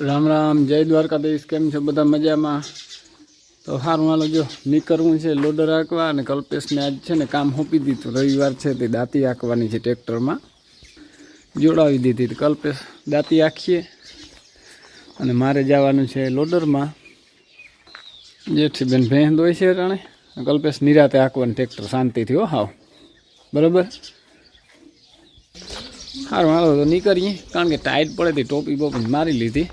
રામ રામ, જય દ્વારકાધીશ, કેમ છો બધા મજામાં? તો સારું હાલો, જો, નીકળવું છે લોડર હાંકવા અને કલ્પેશને આજ છે ને કામ સોંપી દીધું. રવિવાર છે તે દાંતી હાંકવાની છે ટ્રેક્ટરમાં. જોડાવી દીધી કલ્પેશ, દાંતી આંખીએ અને મારે જવાનું છે લોડરમાં. જેઠીબેન ભેંદ હોય છે જાણે કલ્પેશ નિરાતે હાંકવાનું ટ્રેક્ટર શાંતિથી, હો, હાવ. બરાબર? સારું હાલો, તો નીકળીએ. કારણ કે ટાઈટ પડે તે ટોપી બોપી મારી લીધી.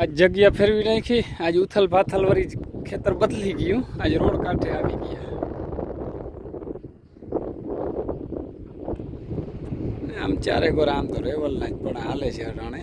આજ જગ્યા ફેરવી નાખી. આજ ઉથલ પાથલ વળી ખેતર બદલી ગયું. આજ રોડ કાંઠે આવી ગયા. આમ ચારે ગોરા આમ તો રેવલના જ પણ હાલે છે અટાણે.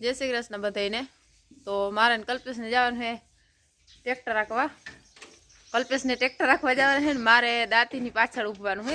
જય શ્રી કૃષ્ણ બધાને તો મારે કલ્પેશને જવાનું છે ટ્રેક્ટર રાખવા. કલ્પેશને ટ્રેક્ટર રાખવા જવાનું છે ને મારે દાંતીની પાછળ ઊભવાનું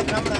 છે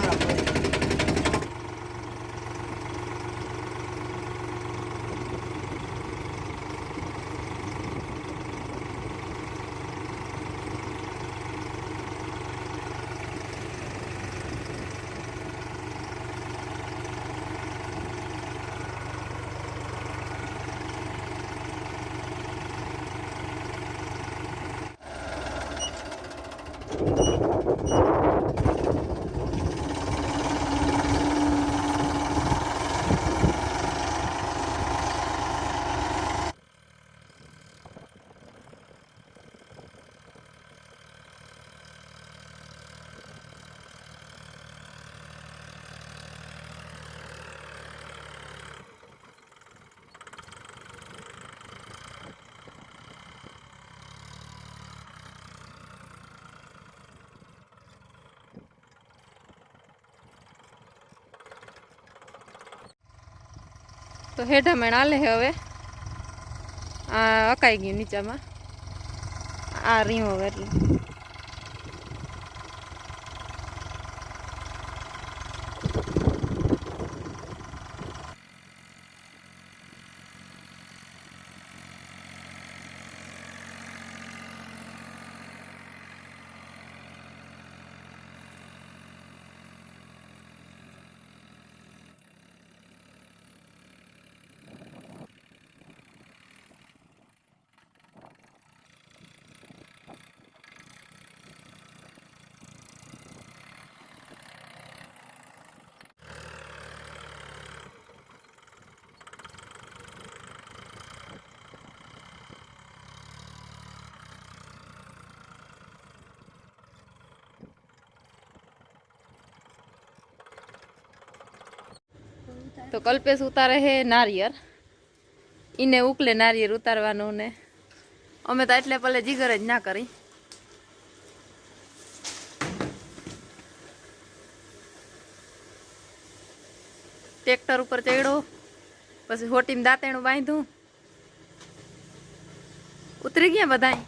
તો હેઠા મેણ આલે હે હવે. આ અકાઈ ગયું નીચામાં. આ રીઓ એટલે તો કલ્પેશ ઉતારે છે નારિયેર એને ઉકલે નારિયેર ઉતારવાનું ને. અમે તો એટલે પલે જીગર જ ના કરી. ટ્રેક્ટર ઉપર ચડ્યો, પછી હોટીમાં દાંતેણું બાંધ્યું. ઉતરી ગયા બધાય?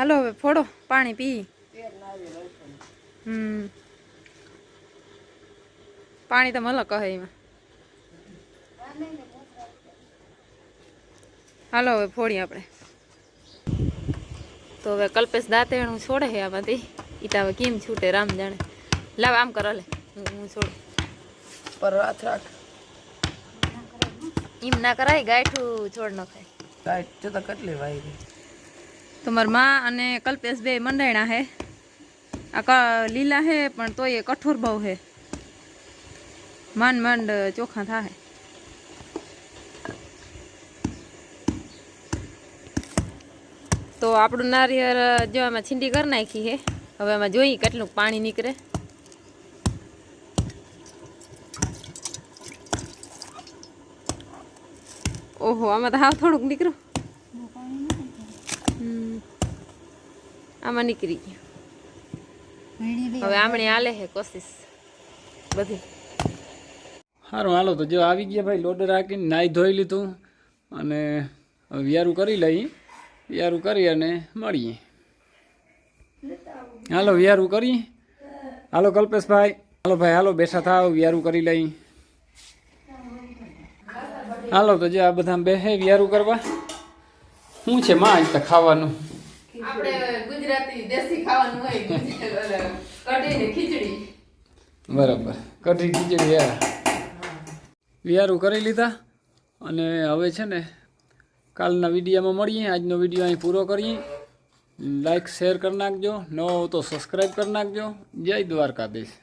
હાલો હવે ફોડો પાણી પી. હમ. પાણી તો મલક કહે એમાં. હાલો હવે ફોડીએ આપણે. તો હવે કલ્પેશ દાંતેણું છોડે છે આમાંથી. ઈ તો હવે કેમ છૂટે રામ જાણે. લાવ આમ કરો લે હું છોડું. પર હાથ રાખ. એમ ના કરાય ગાયઠું છોડ ન ખાય. ગાય જોતા કેટલી વાય તો મારા માં અને કલ્પેશ બે મંડાણા હે. આ લીલા હે, પણ તોય કઠોર બહુ હે. માંડ માંડ ચોખા થાય તો આપણું નારિયેળ જો આમાં છીંડી કરી નાખી હે. હવે આમાં જોઈએ કેટલું પાણી નીકળે. ઓહો, આમાં તો હાવ થોડુંક નીકળ્યું. આમાં નીકળી ગયું. હવે આમણે આલે છે કોશિશ. બધી. સારું હાલો તો જો આવી ગયા ભાઈ લોડર રાખીને નાહી ધોઈ લીધું અને વિયારું કરી લઈ વિયારું કરી અને મળીએ. હાલો વિયારું કરી. હાલો કલ્પેશભાઈ. હાલો ભાઈ હાલો બેઠા થાવ વિયારું કરી લઈ હાલો તો જો આ બધા બેહે વિયારું કરવા. શું છે માં આજ તો ખાવાનું? આપણે ગુજરાતી દેશી ખાવાનું હોય કઢી ને ખીચડી. બરાબર. કઢી ખીચડી યાર વિયારું કરી લીધા. અને હવે છે ને કાલના વિડીયોમાં મળીએ. આજનો વીડિયો અહીં પૂરો કરીએ. લાઈક શેર કરી નાખજો. ન હો તો સબસ્ક્રાઈબ કરી નાખજો. જય દ્વારકાધીશ.